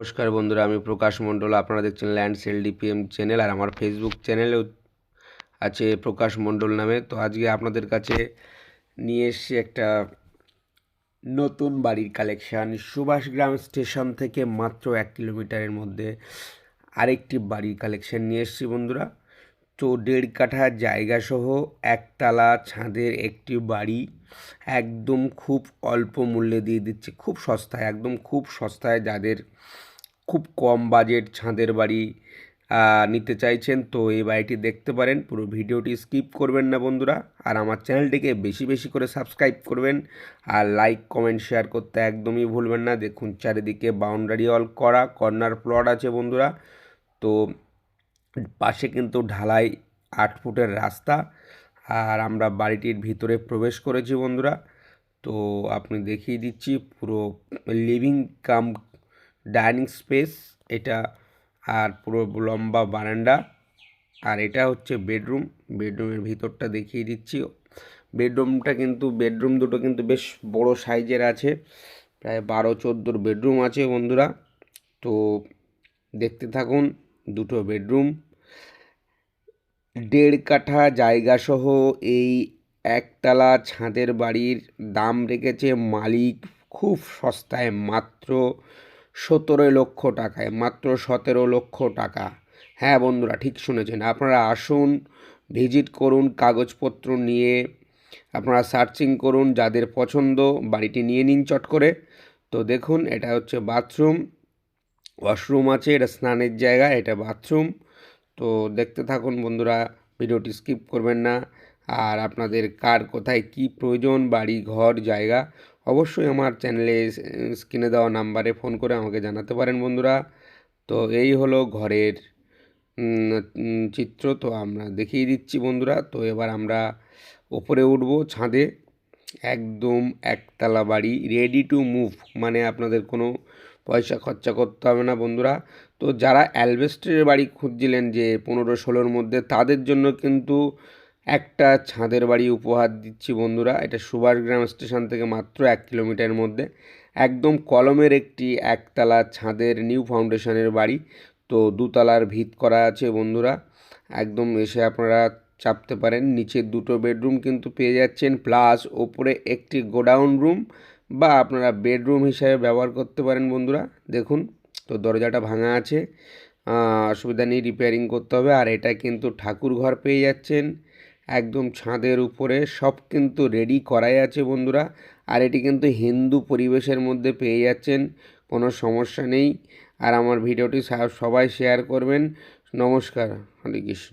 নমস্কার বন্ধুরা, আমি প্রকাশ মণ্ডল। আপনারা দেখছেন ল্যান্ড সেল ডিপিএম চ্যানেল আর আমার ফেসবুক চ্যানেলেও আছে প্রকাশ মণ্ডল নামে। তো আজকে আপনাদের কাছে নিয়ে এসেছি একটা নতুন বাড়ির কালেকশান সুভাষগ্রাম স্টেশন থেকে মাত্র এক কিলোমিটারের মধ্যে আরেকটি বাড়ির কালেকশান নিয়ে এসেছি বন্ধুরা। তো দেড় কাঠা জায়গা সহ একতলা ছাদের একটি বাড়ি একদম খুব অল্প মূল্যে দিয়ে দিচ্ছে। খুব সস্তায়, একদম খুব সস্তায় যাদের খুব কম বাজেট ছাদের বাড়ি নিতে চাইছেন, তো এই বাড়িটি দেখতে পারেন। পুরো ভিডিওটি স্কিপ করবেন না বন্ধুরা। আর আমার চ্যানেলটিকে বেশি বেশি করে সাবস্ক্রাইব করবেন। আর লাইক, কমেন্ট, শেয়ার করতে একদমই ভুলবেন না। দেখুন, চারিদিকে বাউন্ডারি অল করা, কর্নার প্লট আছে বন্ধুরা। তো পাশে কিন্তু ঢালাই আট ফুটের রাস্তা। আর আমরা বাড়িটির ভিতরে প্রবেশ করেছি বন্ধুরা। তো আপনি দেখিয়ে দিচ্ছি, পুরো লিভিং কাম ডাইনিং স্পেস, এটা আর পুরো লম্বা বারান্দা, আর এটা হচ্ছে বেডরুম। বেডরুমের ভিতরটা দেখিয়ে দিচ্ছি। বেডরুমটা কিন্তু, বেডরুম দুটো কিন্তু বেশ বড় সাইজের আছে। প্রায় বারো চোদ্দোর বেডরুম আছে বন্ধুরা। তো দেখতে থাকুন, দুটো বেডরুম। দেড় কাঠা জায়গা সহ এই একতলা ছাদের বাড়ির দাম রেখেছে মালিক খুব সস্তায় মাত্র সতেরো লক্ষ টাকায়, মাত্র সতেরো লক্ষ টাকা। হ্যাঁ বন্ধুরা, ঠিক শুনেছেন। আপনারা আসুন, ভিজিট করুন, কাগজপত্র নিয়ে আপনারা সার্চিং করুন যাদের পছন্দ, বাড়িটি নিয়ে নিন চট করে। তো দেখুন, এটা হচ্ছে বাথরুম। ওয়াশরুম আছে, এটা স্নানের জায়গা, এটা বাথরুম। তো দেখতে থাকুন বন্ধুরা, ভিডিওটি স্কিপ করবেন না। আর আপনাদের কার কোথায় কি প্রয়োজন, বাড়ি, ঘর, জায়গা অবশ্যই আমার চ্যানেলে স্ক্রিনে দেওয়া নাম্বারে ফোন করে আমাকে জানাতে পারেন বন্ধুরা। তো এই হলো ঘরের চিত্র। তো আমরা দেখিয়ে দিচ্ছি বন্ধুরা। তো এবার আমরা ওপরে উঠবো ছাদে। একদম একতলা বাড়ি রেডি টু মুভ মানে আপনাদের কোনো পয়সা খরচা করতে হবে না বন্ধুরা। তো যারা অ্যালবেস্টের বাড়ি খুঁজছিলেন যে পনেরো ষোলোর মধ্যে, তাদের জন্য কিন্তু একটা ছাদের বাড়ি উপহার দিচ্ছি বন্ধুরা। এটা সুভাষগ্রাম স্টেশন থেকে মাত্র এক কিলোমিটারের মধ্যে। একদম কলমের একটি একতলা ছাদের নিউ ফাউন্ডেশনের বাড়ি। তো দুতলার ভিত করা আছে বন্ধুরা। একদম এসে আপনারা চাপতে পারেন। নিচে দুটো বেডরুম কিন্তু পেয়ে যাচ্ছেন। প্লাস ওপরে একটি গোডাউন রুম বা আপনারা বেডরুম হিসাবে ব্যবহার করতে পারেন বন্ধুরা। দেখুন, তো দরজাটা ভাঙা আছে। অসুবিধা নেই রিপেয়ারিং করতে হবে। আর এটা কিন্তু ঠাকুর ঘর পেয়ে যাচ্ছেন। একদম ছাদের উপরে, সব কিন্তু রেডি করাই আছে বন্ধুরা। আর এটি কিন্তু হিন্দু পরিবেশের মধ্যে পেয়ে যাচ্ছেন, কোনো সমস্যা নেই। আর আমার ভিডিওটি সবাই শেয়ার করবেন। নমস্কার, হরে কৃষ্ণ।